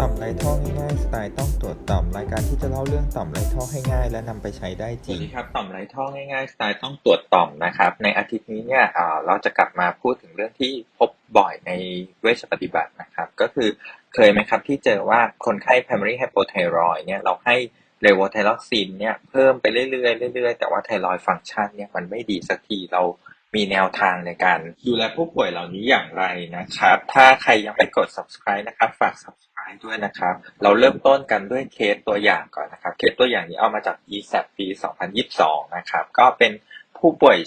ต่อมไรท่อง่ายๆสไตล์ต้องตรวจต่อมรายการที่จะเล่าเรื่องต่อมไรท่อให้ง่าย และนำไปใช้ได้จริวัสงดีครับต่อมไรท่อง่ายๆสไตล์ต้องตรวจต่อมนะครับ ในอาทิตย์นี้เนี่ยเราจะกลับมาพูดถึงเรื่องที่พบบ่อยในเวชปฏิบัตินะครับ ก็คือเคยไหมครับที่เจอว่าคนไข้ primary hypothyroid เนี่ยเราให้เลโวไทรอกซินเนี่ยเพิ่มไปเรื่อยๆเรื่อยๆแต่ว่าไทรอยฟังก์ชันเนี่ยมันไม่ดีสักทีเรามีแนวทางในการดูแลผู้ป่วยเหล่านี้อย่างไรนะครับ ถ้าใครยังไม่กด subscribe นะครับฝาก subscribe ด้วยนะครับ เราเริ่มต้นกันด้วยเคสตัวอย่างก่อนนะครับ เคสตัวอย่างนี้เอามาจาก ESAT ปี 2022 นะครับ ก็เป็นผู้ป่วย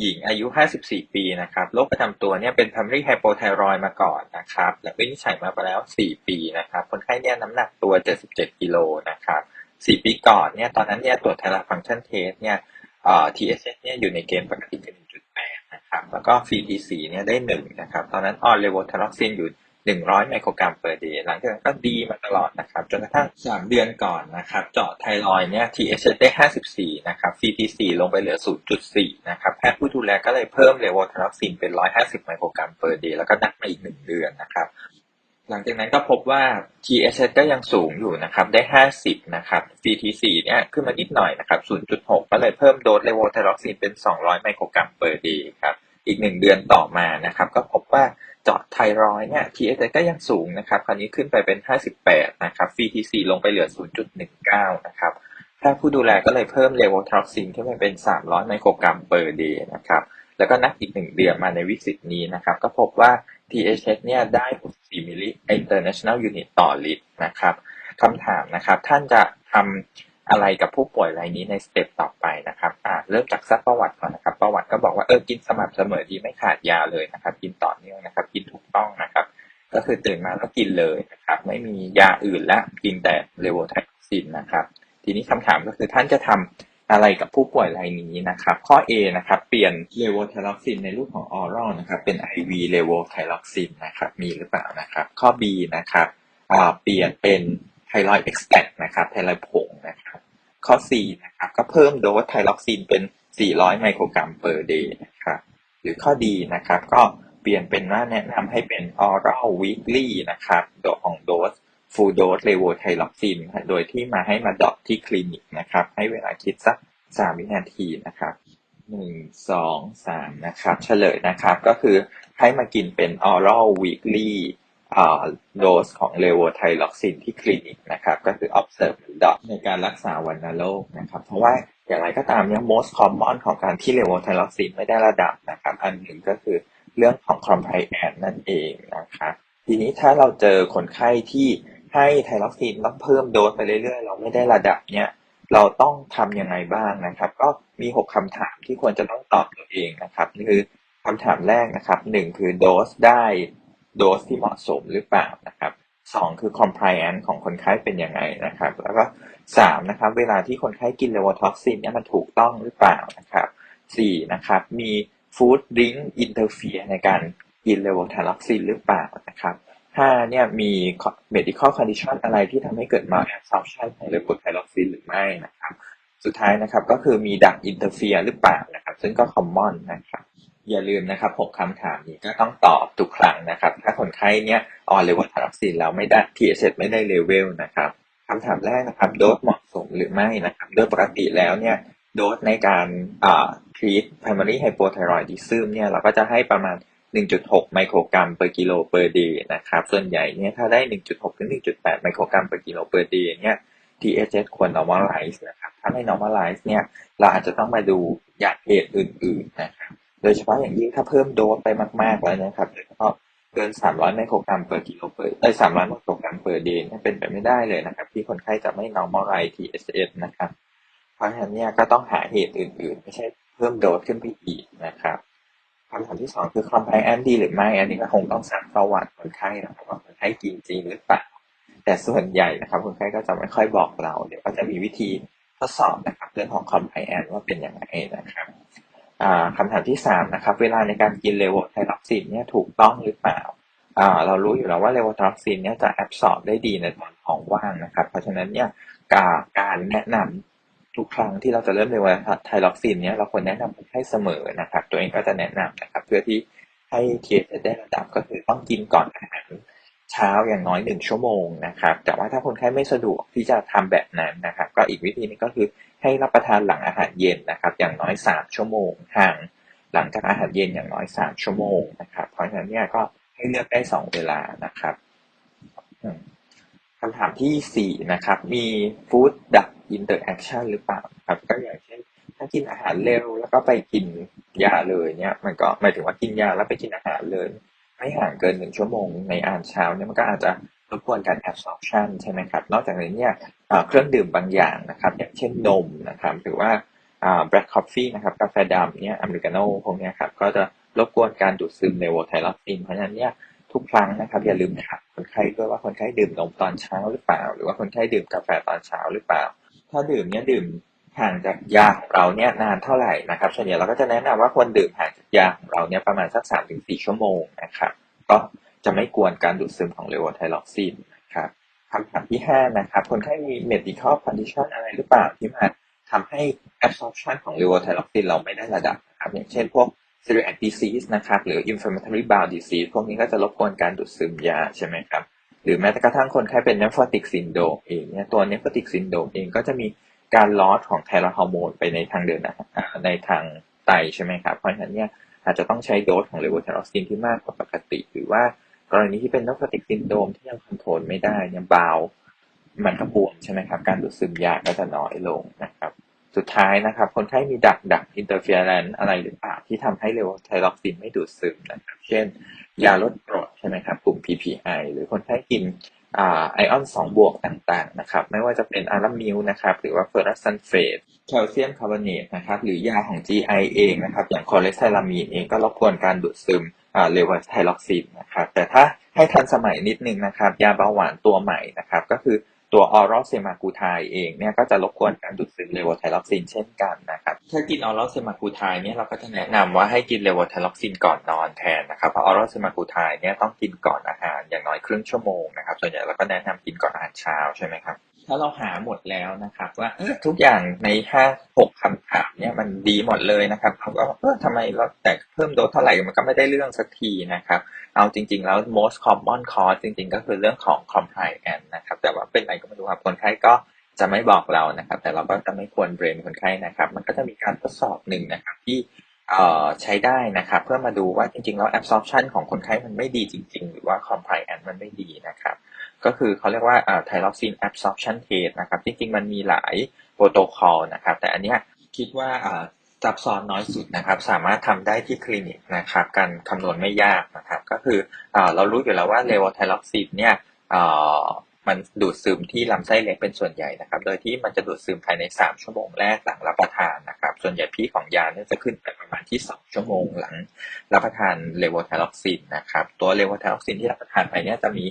หญิงอายุ 54 ปีนะครับ โรคประจำตัวเนี่ยเป็น primary hypothyroid มาก่อนนะครับ แล้ววินิจฉัยมาไปแล้ว 4 ปีนะครับ คนไข้เนี่ยน้ำหนักตัว 77 กิโลนะครับ 4 ปีก่อนเนี่ยตอนนั้นเนี่ยตรวจไทรอยฟังก์ชันเทสเนี่ยเอ่อ TSH เนี่ยอยู่ในเกณฑ์ปกติเป็น1.8นะครับ แล้วก็ FTC เนี่ยได้ 1 นะครับ ตอนนั้นออนเลโวทาร็อกซินอยู่ 100ไมโครกรัมเปอร์เดย์หลังจากนั้นก็ดีมาตลอดนะครับ จนกระทั่ง3เดือนก่อนนะครับ เจาะไทรอยด์เนี่ย TSH ได้54นะครับ FTC ลงไปเหลือ0.4นะครับ แพทย์ผู้ดูแลก็เลยเพิ่มเลโวทาร็อกซินเป็น150ไมโครกรัมเปอร์เดย์แล้วก็นัดมาอีก1เดือนนะครับหลังจากนั้นก็พบว่า TSH ก็ยังสูงอยู่นะครับ ได้ 50 นะครับ CT4 เนี่ยขึ้นมานิดหน่อยนะครับ 0.6 ก็เลยเพิ่มโดสเลโวไทรอกซินเป็น 200 ไมโครกรัมเปอร์เดย์ครับ อีก1เดือนต่อมานะครับ ก็พบว่าเจาะไทรอยด์เนี่ย TSH ก็ยังสูงนะครับ คราวนี้ขึ้นไปเป็น 58 นะครับ CT4 ลงไปเหลือ 0.19 นะครับแพทย์ผู้ดูแลก็เลยเพิ่มเลโวทรอกซินขึ้นไปเป็น 300 ไมโครกรัมเปอร์เดย์นะครับ แล้วก็นับอีกหนึ่งเดือนมาในวิสิตนี้นะครับ ก็พบว่า THH เนี่ยได้ 64 มิลลิ international unit ต่อลิตรนะครับคำถามนะครับ ท่านจะทำ อะไรกับผู้ป่วยรายนี้ในสเต็ปต่อไปนะครับอ่าเริ่มจากซักประวัติก่อนนะครับ ประวัติก็บอกว่าเออกินสม่ำเสมอดีไม่ขาดยาเลยนะครับ กินต่อเนื่องนะครับ กินถูกต้องนะครับ ก็คือตื่นมาแล้วกินเลยนะครับ ไม่มียาอื่นละกินแต่เลโวไทรอกซินนะครับ ทีนี้คำถามก็คือท่านจะทำอะไรกับผู้ป่วยรายนี้นะครับ ข้อ A นะครับเปลี่ยนเลโวไทรอกซินในรูปของออรัลนะครับ เป็น IV เลโวไทรอกซินนะครับ มีหรือเปล่านะครับ ข้อ B นะครับเปลี่ยนเป็น ไทรอยด์เอ็กซ์แทนะครับไทรอยด์ผงนะครับข้อ C นะครับก็เพิ่มโดสไทรอกซินเป็น 400 ไมโครกรัมเปอร์เดย์นะครับหรือข้อดีนะครับก็เปลี่ยนเป็นว่าแนะนำให้เป็น oral weekly นะครับโดสของโดส full dose l e v o t h y r o x i n โดยที่มาให้มาดอทที่คลินิกนะครับ ให้เวลาคิดสัก 3 วินาทีนะครับ 1 2 3 นะครับ เฉลยนะครับก็คือให้มากินเป็น oral weekly อ่ โดสของ levothyroxine ที่คลินิกนะครับก็คือ observe dot ในการรักษาวัณโรคนะครับเพราะว่าอย่างไรก็ตามเนี่ย most common ของการที่ levothyroxine ไม่ได้ระดับนะครับอันหนึ่งก็คือเรื่องของ compliance นั่นเองนะครับทีนี้ถ้าเราเจอคนไข้ที่ให้ไทรอกซินต้องเพิ่มโดสไปเรื่อยๆ เราไม่ได้ระดับเนี่ยเราต้องทำยังไงบ้างนะครับ ก็มี 6คำถามที่ควรจะต้องตอบตัวเองนะครับนี่คือคำถามแรกนะครับหนึ่งคือโดสได้ โดสที่เหมาะสมหรือเปล่านะครับสองคือ compliance ของคนไข้เป็นยังไงนะครับ แล้วก็สามนะครับเวลาที่คนไข้กินเลโวท็อกซินเนี่ยมันถูกต้องหรือเปล่านะครับสี่นะครับมีฟู้ดดริงอินเตอร์เฟียในการกินเลโวทาล็อกซินหรือเปล่านะครับห้าเนี่ยมี medical condition อะไรที่ทำให้เกิด malabsorption ของเลวไทล็อกซินหรือไม่นะครับ สุดท้ายนะครับก็คือมีดักอินเตอร์เฟียหรือเปล่านะครับ ซึ่งก็ common นะครับ อย่าลืมนะครับหกคำถามนี้ก็ต้องตอบทุกครั้งนะครับ ถ้าคนไข้เนี่ยออนเลเวลทาร็อกซินแล้วไม่ได้ TSH ไม่ได้เลเวลนะครับคำถามแรกนะครับ โดสเหมาะสมหรือไม่นะครับ โดยปกติแล้วเนี่ยโดสในการอ่า treat primary hypothyroidism เนี่ยเราก็จะให้ประมาณ 1.6 ไมโครกรัม per กิโล per day นะครับ ส่วนใหญ่เนี่ยถ้าได้ 1.6 ถึง 1.8 ไมโครกรัม per กิโล per day เนี่ย TSH ควร normalize นะครับ ถ้าไม่ normalize เนี่ย เราอาจจะต้องมาดูอยางเหตุอื่น ๆ นะครับ โดยเฉพาะอย่างยิ่งถ้าเพิ่มโดสไปมาก ๆ แล้วนะครับโดยเฉพาะเกิน 300 ไมโครกรัม per กิโล per เอ้ย300 ไมโครกรัม per day เนี่เป็นไปไม่ได้เลยนะครับ ที่คนไข้จะไม่ normalize THS นะครับ เพราะฉะนั้นเนี่ยก็ต้องหาเหตุอื่น ๆ ไม่ใช่เพิ่มโดสขึ้นไปอีกนะครับคำถามที่สองคือ compliance ดีหรือไม่ อันนี้ก็คงต้องซักประวัติคนไข้นะครับว่าคนไข้กินจริงหรือเปล่าแต่ส่วนใหญ่นะครับคนไข้ก็จะไม่ค่อยบอกเรา เดี๋ยวก็จะมีวิธีทดสอบนะครับเรื่องของ compliance ว่าเป็นยังไงนะครับ คำถามที่สามนะครับ เวลาในการกินเลโวไทรอกซินเนี่ยถูกต้องหรือเปล่าอ่าเรารู้อยู่แล้วว่าเลโวไทรอกซินเนี่ยจะแอบสอบได้ดีในตอนท้องว่างนะครับ เพราะฉะนั้นเนี่ยการการแนะนำทุกครั้งที่เราจะเริ่มเลโวไทรอกซินเนี่ยเราควรแนะนำคนไข้เสมอนะครับ ตัวเองก็จะแนะนำนะครับ เพื่อที่ให้ THS ได้ระดับก็คือต้องกินก่อนอาหาร เช้าอย่างน้อยหนึ่งชั่วโมงนะครับ แต่ว่าถ้าคนไข้ไม่สะดวกที่จะทำแบบนั้นนะครับ ก็อีกวิธีนึงก็คือให้รับประทานหลังอาหารเย็นนะครับ อย่างน้อยสามชั่วโมงห่างหลังจากอาหารเย็นอย่างน้อยสามชั่วโมงนะครับ เพราะฉะนั้นเนี่ยก็ให้เลือกได้สองเวลานะครับคำถามที่สี่นะครับ มีฟู้ดดักอินเตอร์แอคชั่นหรือเปล่าครับ ก็อย่างเช่นถ้ากินอาหารเร็วแล้วก็ไปกินยาเลยเนี่ย มันก็หมายถึงว่ากินยาแล้วไปกินอาหารเลย ไม่ห่างเกินหนึ่งชั่วโมงในอาหารเช้าเนี่ยมันก็อาจจะรบกวนการ absorption ใช่ไหมครับ นอกจากนี้เนี่ยเครื่องดื่มบางอย่างนะครับ อย่างเช่นนมนะครับ หรือว่า black coffee นะครับ กาแฟดำเนี่ยอเมริกาโน่พวกนี้ครับ ก็จะรบกวนการดูดซึมเลโวไทรอกซิน เพราะฉะนั้นเนี่ยทุกครั้งนะครับ อย่าลืมถามคนไข้ด้วยว่าคนไข้ดื่มนมตอนเช้าหรือเปล่า หรือว่าคนไข้ดื่มกาแฟตอนเช้าหรือเปล่า ถ้าดื่มเนี่ยดื่ม ห่างจากยาของเราเนี่ยนานเท่าไหร่นะครับส่วนใหญ่เราก็จะแนะนำว่าควรดื่มห่างจากยาของเราเนี่ยประมาณสักสามถึงสี่ชั่วโมงนะครับก็จะไม่กวนการดูดซึมของเลโวไทรอกซินนะครับคำถามที่ห้านะครับคนไข้มี medical condition อะไรหรือเปล่าที่มาทำให้ absorption ของเลโวไทรอกซินเราไม่ได้ระดับนะครับอย่างเช่นพวก celiac disease นะครับหรือ inflammatory bowel disease พวกนี้ก็จะรบกวนการดูดซึมยาใช่ไหมครับหรือแม้กระทั่งคนไข้เป็น nephrotic syndrome เองเนี่ยตัว nephrotic syndrome เองก็จะมี การลอสของไทรอยด์ฮอร์โมนไปในทางเดินอาหารอ่าในทางไตใช่ไหมครับ เพราะฉะนั้นเนี่ยอาจจะต้องใช้โดสของเลโวไทรอกซินที่มากกว่าปกติ หรือว่ากรณีที่เป็น nephrotic syndrome ที่ยังคอนโทรลไม่ได้เนี่ยบาวมันก็บวมใช่ไหมครับ การดูดซึมยาก็จะน้อยลงนะครับ สุดท้ายนะครับ คนไข้มีดักดักอินเตอร์เฟียแรนอะไรหรือเปล่าที่ทำให้เลวไทรอกซินไม่ดูดซึมนะครับ เช่น ยาลดกรดใช่ไหมครับ กลุ่ม PPI หรือคนไข้กิน ไอออนสองบวกต่างๆนะครับไม่ว่าจะเป็นอารามิลนะครับหรือว่าเฟอร์รัสซันเฟตแคลเซียมคาร์บอเนตนะครับหรือยาของ GI เองนะครับอย่างคอเลสเตอรามีนเองก็รบกวนการดูดซึมเลโวไทรอกซินนะครับแต่ถ้าให้ทันสมัยนิดนึงนะครับยาเบาหวานตัวใหม่นะครับก็คือ ตัวออรัลเซมากูไทเองเนี่ยก็จะรบกวนการดูดซึมเลโวไทรอกซินเช่นกันนะครับถ้ากินออรัลเซมากูไทเนี่ยเราก็จะแนะนำว่าให้กินเลโวไทรอกซินก่อนนอนแทนนะครับเพราะออรัลเซมากูไทเนี่ยต้องกินก่อนอาหารอย่างน้อยครึ่งชั่วโมงนะครับส่วนใหญ่เราก็แนะนำกินก่อนอาหารเช้าใช่ไหมครับ ถ้าเราหาหมดแล้วนะครับ ว่าทุกอย่างในห้าหกคำถามเนี่ยมันดีหมดเลยนะครับเราก็เออทำไมเราแต่เพิ่มโดสเท่าไหร่มันก็ไม่ได้เรื่องสักทีนะครับ เอาจริง ๆ แล้ว most common cause จริง ๆ ก็คือเรื่องของ compliance นะครับ แต่ว่าเป็นอะไรก็ไม่รู้ครับคนไข้ก็จะไม่บอกเรานะครับ แต่เราก็จะไม่ควรเบรมคนไข้นะครับ มันก็จะมีการทดสอบหนึ่งนะครับที่เอ่อใช้ได้นะครับ เพื่อมาดูว่าจริง ๆ แล้ว absorption ของคนไข้มันไม่ดีจริง ๆ หรือว่า compliance มันไม่ดีนะครับ ก็คือเขาเรียกว่าอ่า tyrosine absorption test นะครับจริงๆมันมีหลายโปรโตคอลนะครับ แต่อันเนี้ยคิดว่าอ่าซับซ้อนน้อยสุดนะครับ สามารถทำได้ที่คลินิกนะครับ การคำนวณไม่ยากนะครับ ก็คืออเรารู้อยู่แล้วว่าเลวไทรอกซินเนี่ยมันดูดซึมที่ลำไส้เล็กเป็นส่วนใหญ่นะครับ โดยที่มันจะดูดซึมภายใน 3 ชั่วโมงแรกหลังรับประทานนะครับ ส่วนใหญ่พีคของยาเนี่ยจะขึ้นไปประมาณที่ 2 ชั่วโมงหลังรับประทานเลโวไทรอกซินนะครับ ตัวเลโวไทรอกซินที่รับประทานไปเนี่ยจะมี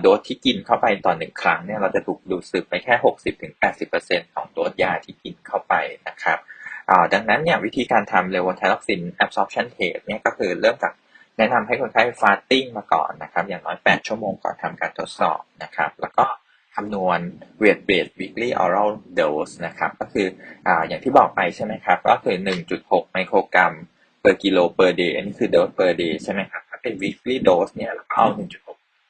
โดสที่กินเข้าไปต่อหนึ่งครั้งเนี่ยเราจะถูกดูดซึมไปแค่ 60-80%ของโดสยาที่กินเข้าไปนะครับอ่าดังนั้นเนี่ยวิธีการทำเลวไทรอกซิน absorption test เนี่ยก็คือเริ่มจากแนะนำให้คนไข้ fasting มาก่อนนะครับ อย่างน้อย 8 ชั่วโมงก่อนทำการทดสอบนะครับ แล้วก็คำนวณ weight based weekly oral dose นะครับ ก็คืออ่าอย่างที่บอกไปใช่ไหมครับ ก็คือ 1.6 ไมโครกรัม per กิโล per day อันนี้คือ dose per day ใช่ไหมครับ ถ้าเป็น weekly dose เนี่ยเราก็เอา1.6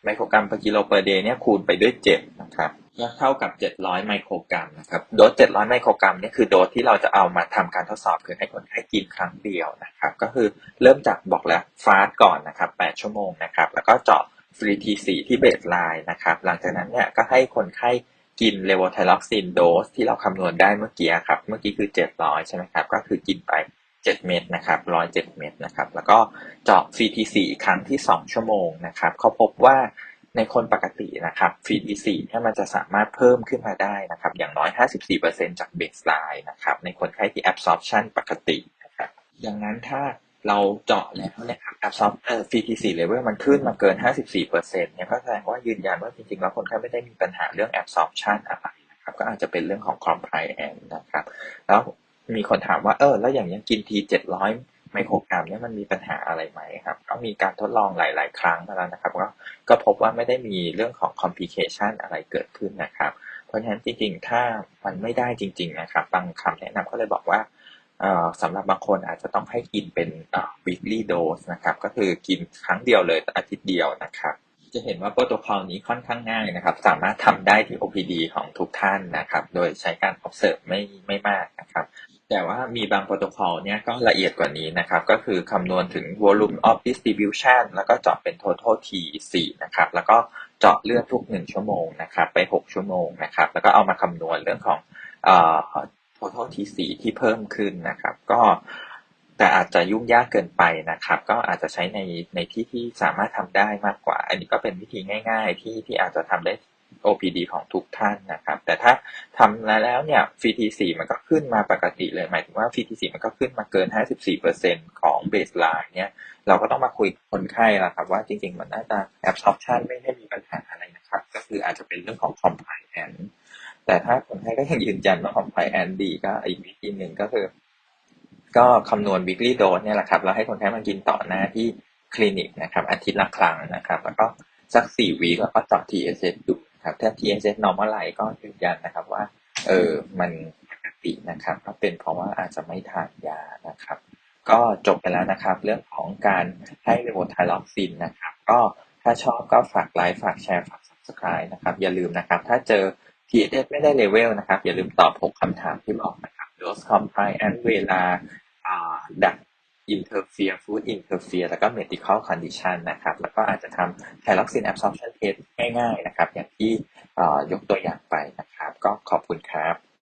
ไมโครกรัม per กิโล per day เนี่ยคูณไปด้วย 7 นะครับก็เท่ากับ 700 ไมโครกรัมนะครับ โดส 700 ไมโครกรัมนี่คือโดสที่เราจะเอามาทำการทดสอบคือให้คนไข้กินครั้งเดียวนะครับ ก็คือเริ่มจากบอกแล้วฟาสก่อนนะครับ 8 ชั่วโมงนะครับ แล้วก็เจาะฟรีที4ที่เบสไลน์นะครับ หลังจากนั้นเนี่ยก็ให้คนไข้กินเลโวไทรอกซินโดสที่เราคำนวณได้เมื่อกี้ครับ เมื่อกี้คือ 700 ใช่ไหมครับ ก็คือกินไป 7 เม็ดนะครับ107 เม็ดนะครับ แล้วก็เจาะ CT4 อีกครั้งที่ 2 ชั่วโมงนะครับเขาพบว่าในคนปกตินะครับ CT4 เนี่ยมันจะสามารถเพิ่มขึ้นมาได้นะครับ อย่างน้อย 54%จากเบสไลน์นะครับ ในคนไข้ที่ absorption ปกตินะครับดังนั้นถ้าเราเจาะแล้วเนะครับ absorb เอ่อ CT4 level มันขึ้นมาเกิน 54%เนี่ยก็แสดงว่ายืนยันว่าจริงๆ แล้วคนไข้ไม่ได้มีปัญหาเรื่อง absorption อะไรนะครับ ก็อาจจะเป็นเรื่องของ compliance นะครับ แล้ว มีคนถามว่าเออแล้วอย่างนี้ยกินที700ไมโครกรัมเนี่ยมันมีปัญหาอะไรไหมครับ ก็มีการทดลองหลาย ๆ ครั้งมาแล้วนะครับ ก็ก็พบว่าไม่ได้มีเรื่องของ complication อะไรเกิดขึ้นนะครับ เพราะฉะนั้นจริง ๆ ถ้ามันไม่ได้จริง ๆ นะครับ บางคำแนะนำก็เลยบอกว่าสำหรับบางคนอาจจะต้องให้กินเป็น weekly dose นะครับ ก็คือกินครั้งเดียวเลยอาทิตย์เดียวนะครับ จะเห็นว่าโปรโตคอลนี้ค่อนข้างง่ายนะครับ สามารถทำได้ที่ OPD ของทุกท่านนะครับ โดยใช้การ observe ไม่ไม่มากนะครับ แต่ว่ามีบางโปรโตคอลเนี่ยก็ละเอียดกว่านี้นะครับ ก็คือคำนวณถึง volume of distribution แล้วก็เจาะเป็น total T 4นะครับ แล้วก็เจาะเลือดทุก 1 ชั่วโมงนะครับ ไป 6 ชั่วโมงนะครับ แล้วก็เอามาคำนวณเรื่องของเอ่อ total T 4ที่เพิ่มขึ้นนะครับ ก็แต่อาจจะยุ่งยากเกินไปนะครับ ก็อาจจะใช้ในในที่ที่สามารถทำได้มากกว่า อันนี้ก็เป็นวิธีง่าย ๆ ที่ที่อาจจะทำได้ OPD ของทุกท่านนะครับ แต่ถ้าทำแล้วเนี่ย FT4 มันก็ขึ้นมาปกติเลย หมายถึงว่า FT4 มันก็ขึ้นมาเกิน 54%ของ baseline เนี่ย เราก็ต้องมาคุยกับคนไข้ละครับว่าจริง ๆ มันน่าจะ absorption ไม่ได้มีปัญหาอะไรนะครับ ก็คืออาจจะเป็นเรื่องของ compliance แต่ถ้าคนไข้ก็ยังยืนยันว่า compliance ดีก็อีกวิธีหนึ่งก็คือ ก็คำนวณ weekly dose เนี่ยแหละครับ แล้วให้คนไข้มากินต่อหน้าที่คลินิกนะครับอาทิตย์ละครั้งนะครับ แล้วก็สักสี่วีแล้วก็เจาะ TSH ดู ครับถ้า TSH normalize ก็ยืนยันนะครับว่าเออมันปกตินะครับก็เป็นเพราะว่าอาจจะไม่ทานยานะครับ ก็จบไปแล้วนะครับ เรื่องของการให้เลโวไทล็อกซินนะครับ ก็ถ้าชอบก็ฝากไลค์ฝากแชร์ฝาก subscribe นะครับ อย่าลืมนะครับ ถ้าเจอ TSH ไม่ได้เลเวลนะครับ อย่าลืมตอบ 6คำถามที่บอกนะครับ dose compliance เวลาดัก interfere food interfere แล้วก็ medical condition นะครับ แล้วก็อาจจะทำ thyroxine absorption test ง่ายๆนะครับ อย่างที่ยกตัวอย่างไปนะครับ ก็ขอบคุณครับ